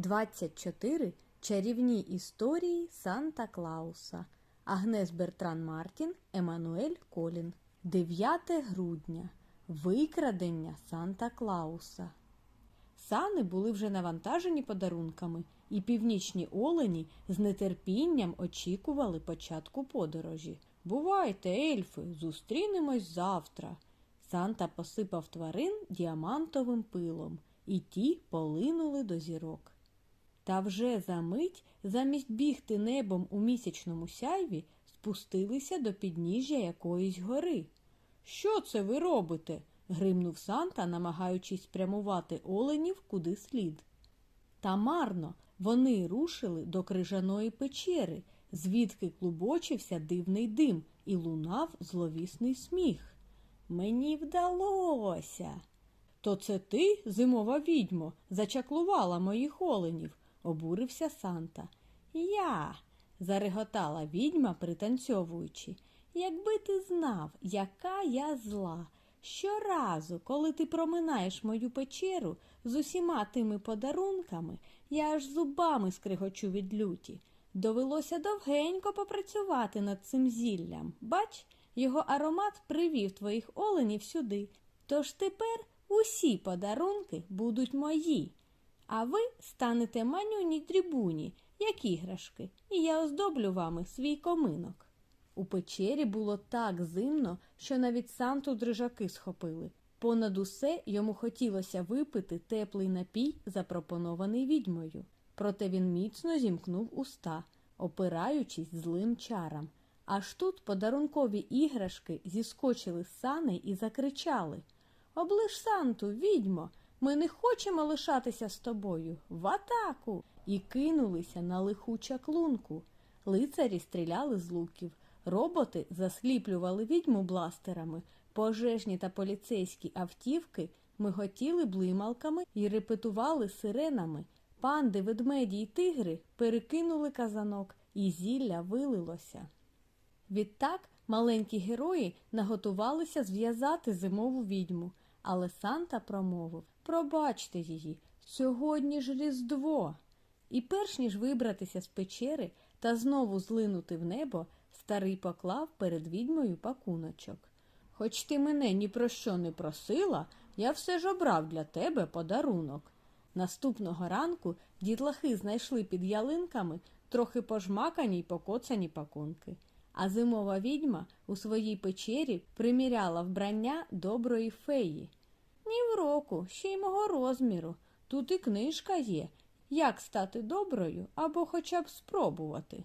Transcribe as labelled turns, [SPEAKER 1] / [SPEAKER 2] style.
[SPEAKER 1] 24 чарівні історії Санта Клауса. Агнес Бертран Мартін, Еммануель Колін. 9 грудня. Викрадення Санта Клауса. Сани були вже навантажені подарунками, і північні олені з нетерпінням очікували початку подорожі. Бувайте, ельфи, зустрінемось завтра. Санта посипав тварин діамантовим пилом, і ті полинули до зірок. Та вже за мить, замість бігти небом у місячному сяйві, спустилися до підніжжя якоїсь гори. Що це ви робите? гримнув Санта, намагаючись спрямувати оленів куди слід. Та марно вони рушили до крижаної печери, звідки клубочився дивний дим і лунав зловісний сміх. Мені вдалося. То це ти, зимова відьмо, зачаклувала моїх оленів, обурився Санта. Я. зареготала відьма, пританцьовуючи. Якби ти знав, яка я зла. Щоразу, коли ти проминаєш мою печеру з усіма тими подарунками, я аж зубами скригочу від люті. Довелося довгенько попрацювати над цим зіллям. Бач, його аромат привів твоїх оленів сюди. Тож тепер усі подарунки будуть мої, а ви станете манюні дрібуні, як іграшки, і я оздоблю вами свій коминок. У печері було так зимно, що навіть Санту дрижаки схопили. Понад усе йому хотілося випити теплий напій, запропонований відьмою. Проте він міцно зімкнув уста, опираючись злим чарам. Аж тут подарункові іграшки зіскочили з саней і закричали Оближ Санту, відьмо, ми не хочемо лишатися з тобою. В атаку! І кинулися на лиху чаклунку. Лицарі стріляли з луків. Роботи засліплювали відьму бластерами, пожежні та поліцейські автівки миготіли блималками і репетували сиренами. Панди, ведмеді й тигри перекинули казанок, і зілля вилилося. Відтак маленькі герої наготувалися зв'язати зимову відьму, але Санта промовив Пробачте її, сьогодні ж Різдво. І перш ніж вибратися з печери та знову злинути в небо, старий поклав перед відьмою пакуночок. Хоч ти мене ні про що не просила, я все ж обрав для тебе подарунок. Наступного ранку дітлахи знайшли під ялинками трохи пожмакані й покоцані пакунки, а зимова відьма у своїй печері приміряла вбрання доброї феї. Ні в року, ще й мого розміру. Тут і книжка є, як стати доброю або хоча б спробувати.